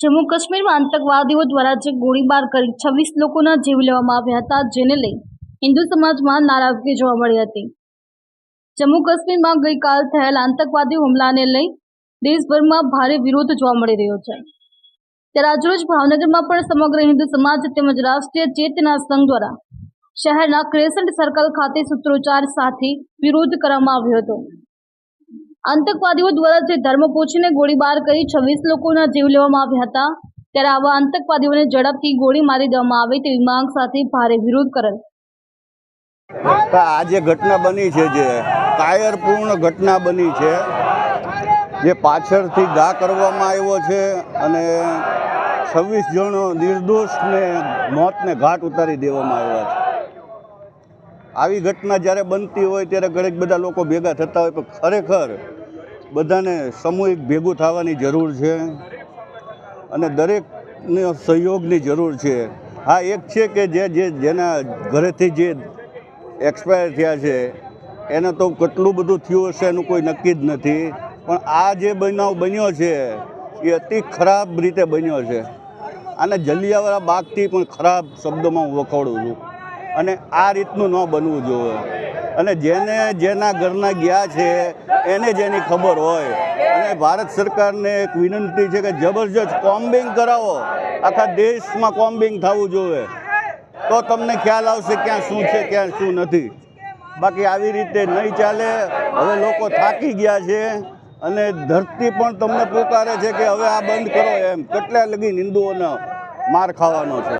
જમ્મુ કાશ્મીરમાં આતંકવાદીઓ દ્વારા જે ગોળીબાર કરી છવ્વીસ લોકોના જીવ લેવામાં આવ્યા હતા, જેને લઈ હિન્દુ સમાજમાં નારાજગી જોવા મળી હતી. જમ્મુ કાશ્મીરમાં ગઈકાલ થયેલ આતંકવાદી હુમલાને લઈ દેશભરમાં ભારે વિરોધ જોવા મળી રહ્યો છે. ત્યારે આજરોજ ભાવનગરમાં પણ સમગ્ર હિન્દુ સમાજ તેમજ રાષ્ટ્રીય ચેતના સંઘ દ્વારા શહેરના ક્રેસન્ટ સર્કલ ખાતે સૂત્રોચ્ચાર સાથે વિરોધ કરવામાં આવ્યો હતો. આતંકવાદીઓ દ્વારા જે ધર્મ પૂછીને ગોળીબાર કરી છવ્વીસ લોકોના જીવ લેવામાં આવ્યા હતા, ત્યારે આવા આતંકવાદીઓને ઝડપથી ગોળી મારી દેવામાં આવે તેવી માંગ સાથે ભારે વિરોધ કરેલ. આ જે ઘટના બની છે જે કાયરપૂર્ણ ઘટના બની છે, જે પાછળથી ગા કરવામાં આવ્યો છે અને છવ્વીસ જણો નિર્દોષને મોતને ઘાટ ઉતારી દેવામાં આવ્યા છે. આવી ઘટના જ્યારે બનતી હોય ત્યારે ઘણી બધા લોકો ભેગા થતા હોય, પણ ખરેખર બધાને સામૂહિક ભેગું થવાની જરૂર છે અને દરેકને સહયોગની જરૂર છે. હા, એક છે કે જે જે, જેના ઘરેથી જે એક્સપાયર થયા છે, એને તો કેટલું બધું થયું હશે એનું કોઈ નક્કી જ નથી. પણ આ જે બનાવ બન્યો છે, એ અતિ ખરાબ રીતે બન્યો છે. આને જલિયાવાળા બાગથી પણ ખરાબ શબ્દોમાં હું વખોડું છું. અને આ રીતનું ન બનવું જોઈએ. અને જેને જેના ઘરના ગયા છે, એને જેની ખબર હોય. અને ભારત સરકારને એક વિનંતી છે કે જબરજસ્ત કોમ્બિંગ કરાવો. આખા દેશમાં કોમ્બિંગ થવું જોઈએ. તો તમને ખ્યાલ આવશે ક્યાં શું છે, ક્યાં શું નથી. બાકી આવી રીતે નહીં ચાલે. હવે લોકો થાકી ગયા છે. અને ધરતી પણ તમને પોકારે છે કે હવે આ બંધ કરો એમ. કેટલા લગી હિન્દુઓનો માર ખાવાનો છે.